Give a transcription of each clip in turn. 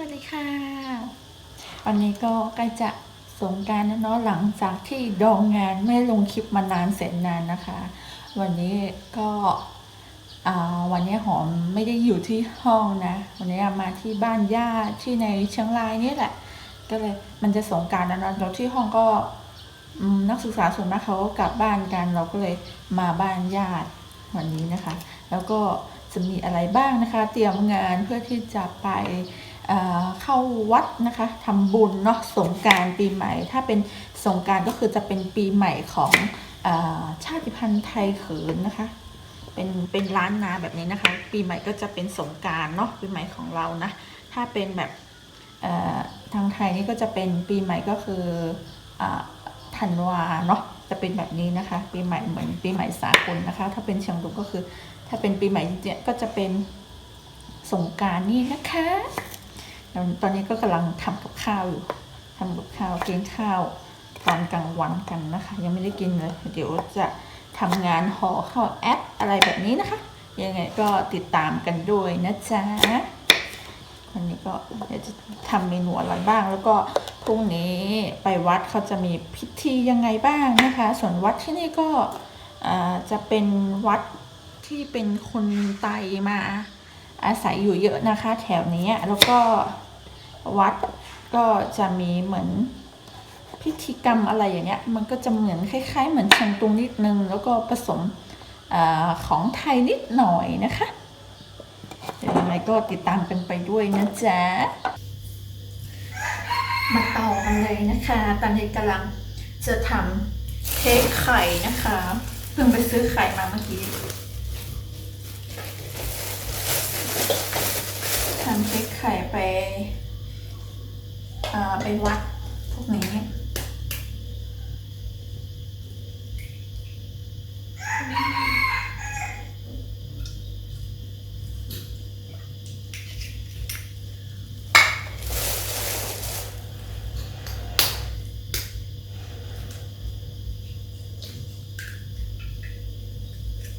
วัสดีค่ะ วันนี้ก็ใกล้จะสงการแล้วเนาะหลังจากที่ดองงานไม่ลงคลิปมานานแสนนานนะคะ วันนี้ก็วันนี้หอมไม่ได้อยู่ที่ห้องนะ วันนี้มาที่บ้านญาติที่ในเชียงรายนี่แหละ ก็เลยมันจะสงการแล้วเนาะเราที่ห้องก็นักศึกษาส่วนมากเขาก็กลับบ้านกัน เราก็เลยมาบ้านญาติวันนี้นะคะ แล้วก็จะมีอะไรบ้างนะคะ เตรียมงานเพื่อที่จะไป เข้าวัดนะคะทำบุญเนาะสงการปีใหม่ ถ้าเป็นสงการก็คือจะเป็นปีใหม่ของอชาติพันธุ์ไทยเขินนะคะ เป็นเป็นร้านนาแบบนี้นะคะ ปีใหม่ก็จะเป็นสงการเนาะปีใหม่ของเรานะ ถ้าเป็นแบบทางไทยนี่ก็จะเป็นปีใหม่ก็คืออธันวาเนาะจะเป็นแบบนี้นะคะ ปีใหม่เหมือนปีใหม่สากลนะคะ ถ้าเป็นเชียงตุงก็คือ ถ้าเป็นปีใหม่จริงๆก็จะเป็นสงการนี่นะคะ ตอนนี้ก็กำลังทำกับข้าวอยู่ทำกับข้าวกินข้าวตอนกลางวันกันนะคะ ยังไม่ได้กินเลย เดี๋ยวจะทำงานห่อข้าวแอปอะไรแบบนี้นะคะ ยังไงก็ติดตามกันด้วยนะจ๊ะวันนี้ก็เดี๋ยวจะทำเมนูอะไรบ้าง แล้วก็พรุ่งนี้ไปวัดเขาจะมีพิธียังไงบ้างนะคะ ส่วนวัดที่นี่ก็จะเป็นวัดที่เป็นคนไตมาอาศัยอยู่เยอะนะคะ แถวนี้แล้วก็ วัดก็จะมีเหมือนพิธีกรรมอะไรอย่างเงี้ย มันก็จะเหมือนคล้ายๆ เหมือนเชียงตุงนิดนึง แล้วก็ผสมอของไทยนิดหน่อยนะคะเดี๋ยวยังไงก็ติดตามกันไปด้วยนะจ๊ะ มาต่อกันเลยนะคะ ตอนนี้กำลังจะทำเค้กไข่นะคะ เพิ่งไปซื้อไข่มาเมื่อกี้ทำเค้กไข่ไป ไปวัดพวกนี้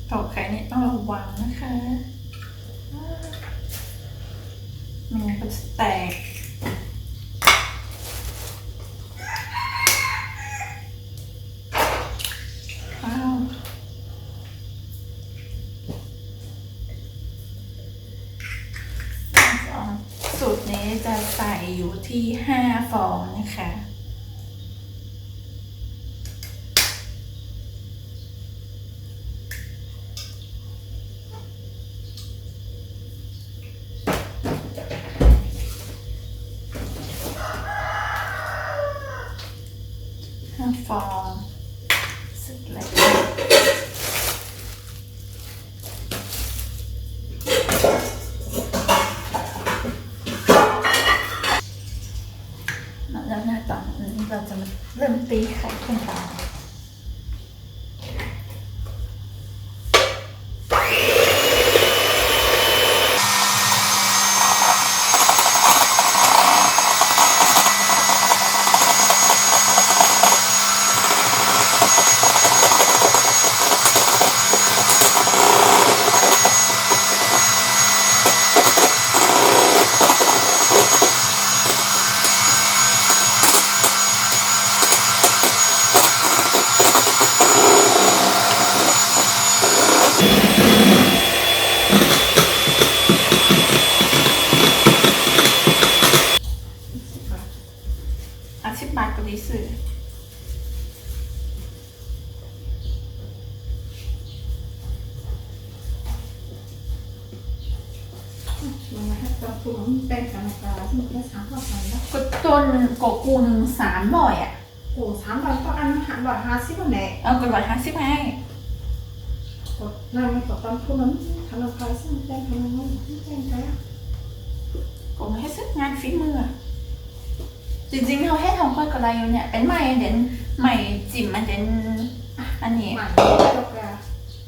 ตอกไข่นี่ต้องระวังนะคะ มันก็จะแตก สูตรนี้จะใส่อยู่ที่ห้าฟองนะคะ ห้าฟองเสร็จแล้วแล้วหน้าตอนนี้เราจะมาเริ่มตีไข่ขึ้นไปอาสิบบาทก็ดีซื้อ ก็จนกว่ากูหนึ่งสามหน่อยอะโอ้สามร้อยก็อันหันร้อยห้าสิบวันไหนเอาก็ร้อยห้าสิบให้กดนั่นกดตอนทุนนั้นทำราคาซึ่งแจ้งทำงานแจ้งไปอะกูไม่ให้ซื้องานฝีมืออะจริงๆเขาให้ทำค่อยกับอะไรอยู่เนี่ยเป็นใหม่เด่นใหม่จิ๋มอันเด่นอันนี้หมันให้เราแก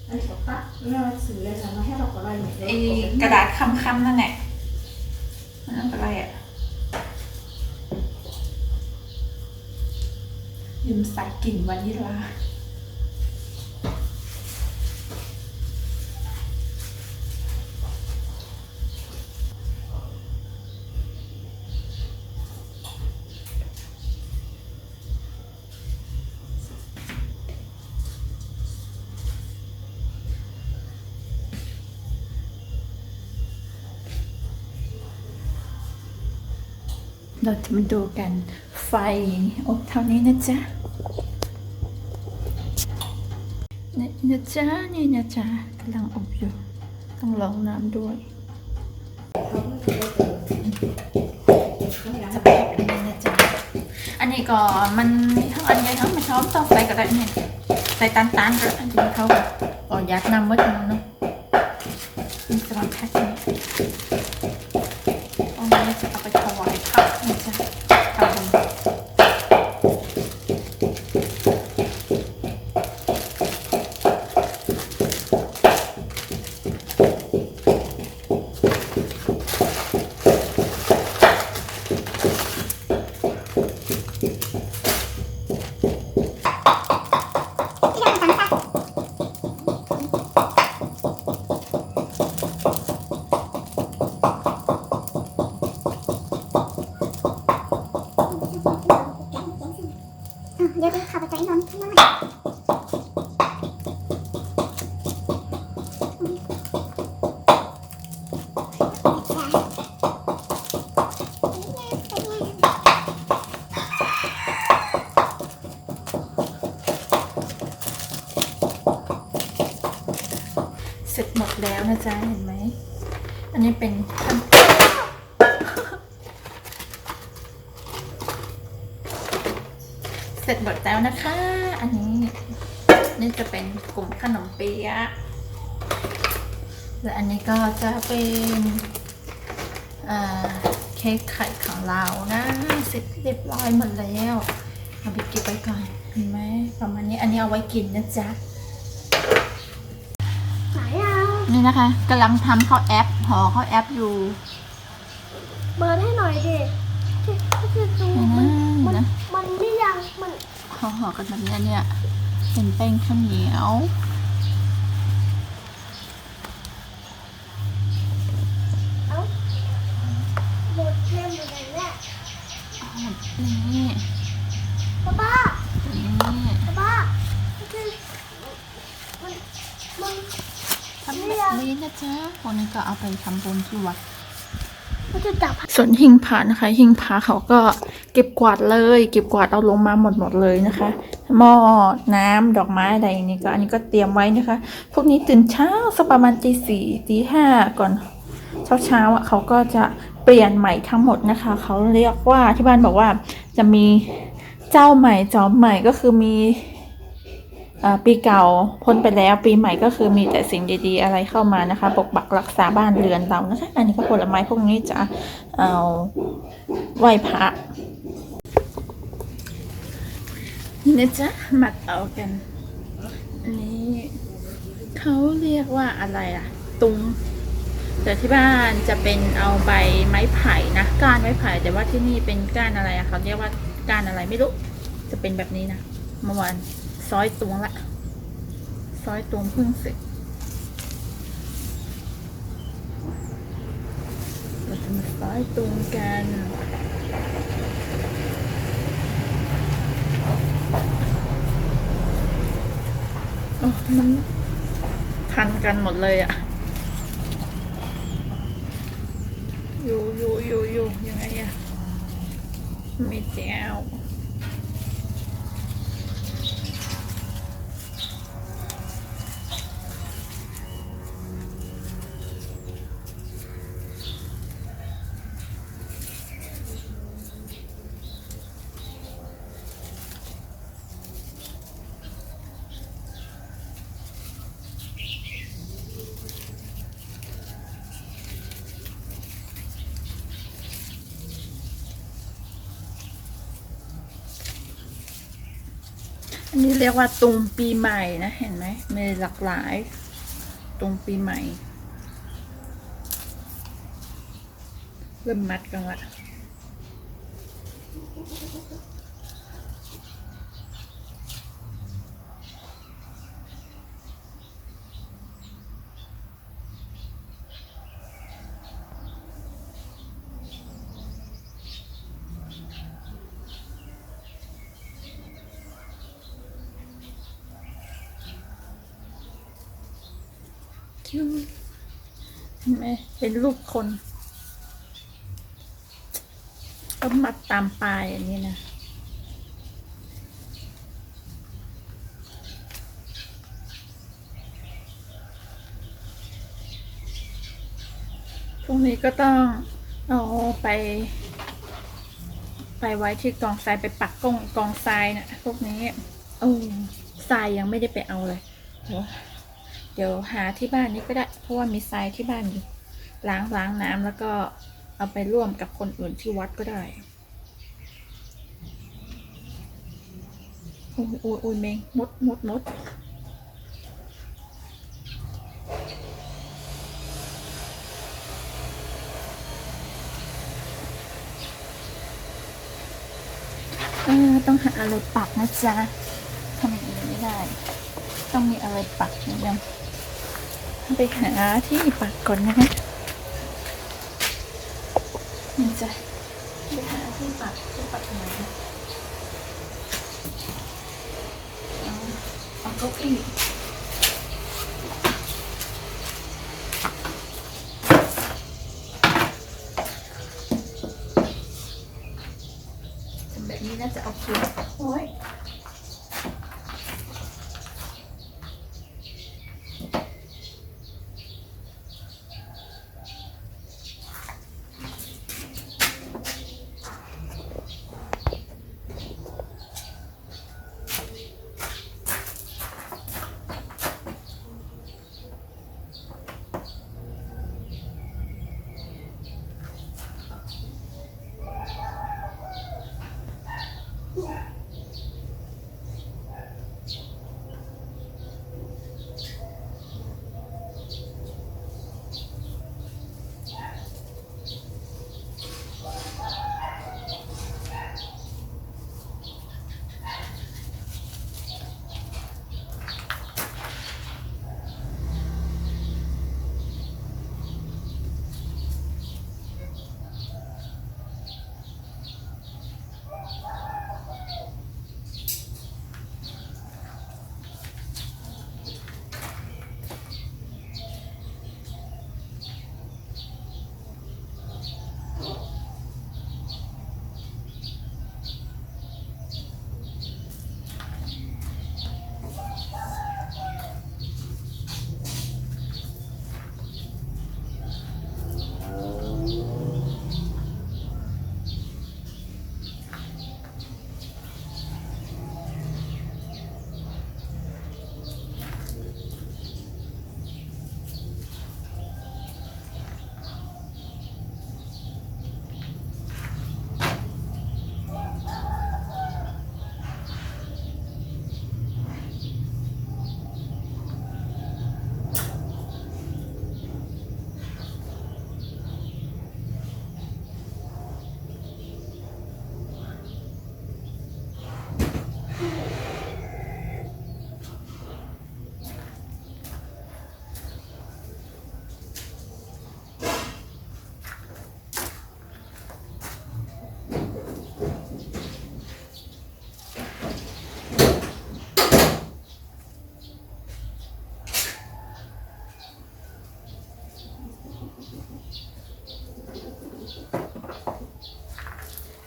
อันนี้ก็ตัดแล้วสื่อเลยนะมาให้เราก็ไล่เนี่ยไอ้กระดาษคำๆนั่นแหละมั นนั่นอะไรอะยืมใส่กลิ่นวานิลา เราจะมาดูกันไฟอบเท่านี้นะจ๊ะนี่นะจ๊ะนี่นะจ๊ะกำลังอบอยู่ ต้องลองน้ำด้วยจะไปอบอันนี้นะจ๊ะอันนี้ก็มันทั้งอันใหญ่ทั้งไม่ชอบต้องใส่กระดาษเนี่ยใส่ตันๆด้วยอันนี้เขาก็ยัดน้ำไว้ตรงนั้นเนาะมีสว่าแพ็ค Thank you. จ๊ะเห็นไหม อันนี้เป็นขั้นเสร็จหมดแล้วนะคะ อันนี้นี่จะเป็นกลุ่มขนมเปี๊ยะและอันนี้ก็จะเป็นเค้กไข่ของเรานะเสร็จเรียบร้อยหมดแล้วเอาไปเก็บไว้ก่อนเห็นไหมประมาณนี้อันนี้เอาไว้กินนะจ๊ะ ไหนอะ นี่นะคะกำลังทำข้าวแอปห่อข้าวแอปอยู่เบิร์นให้หน่อยดิที่ที่ดูอืมันมมันนะมันไม่ยังมันห่อห่อกันแบบนี้เนี่ยเป็นแป้งข้าวเหนียว เอ้าหมดเล่มอยู่ไหนเนี่ย นี่ ป้าป้า นี่ ป้าป้าคือมันมัน ทำแบบนี้นะจ๊ะคนนี้ก็เอา ไปทำบุญที่วัดมันจะจับส่วนหิงผานะคะหิงผาเขาก็เก็บกวาดเลย เก็บกวาดเอาลงมาหมดหมดเลยนะคะหม้อน้ำดอกไม้อะไรนี่ก็อันนี้ก็เตรียมไว้นะคะ พวกนี้ตื่นเช้าสักประมาณตีสี่ตีห้าก่อนเช้าเช้าอะเขาก็จะเปลี่ยนใหม่ทั้งหมดนะคะ เขาเรียกว่าที่บ้านบอกว่าจะมีเจ้าใหม่จอมใหม่ก็คือมี ปีเก่าพ้นไปแล้วปีใหม่ก็คือมีแต่สิ่งดีๆอะไรเข้ามานะคะปกปักรักษาบ้านเรือนเรานะคะอันนี้ก็ผลไม้พวกนี้จะเอาไหว้พระนี่นะจ๊ะมาเอากันอันนี้เขาเรียกว่าอะไรอะ ตุงแต่ที่บ้านจะเป็นเอาใบไม้ไผ่นะก้านไม้ไผ่ แต่ว่าที่นี่เป็นก้านอะไรอะเขาเรียกว่าก้านอะไรไม่รู้ จะเป็นแบบนี้นะเมื่อวาน ซอยตวงละ ซอยตวงเพิ่งเสร็จเราจะมาซอยตวงกันโอ้มันพันกันหมดเลยอะอยู่อยู่อยู่อยู่ยังไงอะไม่แจ้ว อันนี้เรียกว่าตุงปีใหม่นะเห็นไหมมีหลากหลายตุงปีใหม่ เริ่มมัดกันละคิ้ว เห็นไหมเป็นรูปคนก็มัดตามปลายอันนี้นะพรุ่งนี้ก็ต้องเอาไป ไปไว้ที่กองทรายไปปักกองกองทรายนะพวกนี้โอ้ทรายยังไม่ได้ไปเอาเลย เดี๋ยวเดี๋ยวหาที่บ้านนี้ก็ได้ เพราะว่ามีทรายที่บ้านอยู่ ล้างล้างน้ำแล้วก็เอาไปร่วมกับคนอื่นที่วัดก็ได้โอ้ยโอ้ยโอ้ยเมงมดมดมดเออต้องหาอะไรปักนะจ๊ะทำอย่างนี้ไม่ได้ ต้องมีอะไรปักนิดนึงไปหาที่ปักก่อนนะนี่ จ้ะไปหาที่ปักที่ปักไหนเอาเอาเก้าอี้ทำแบบนี้น่าจะเอาคืน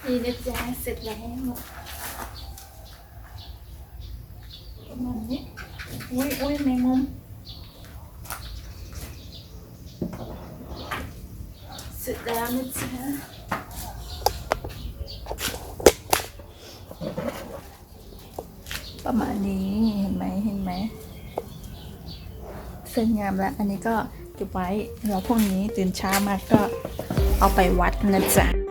นี่นะจ๊ะเสร็จแล้วประมาณนี้อุ้ยอุ้ยแมงมุมเสร็จแล้วนะจ๊ะประมาณนี้เห็นไหมเห็นไหมเส้นงามแล้วอันนี้ก็เก็บไว้แล้วพวกนี้ตื่นเช้ามาก็เอาไปวัดนะจ๊ะ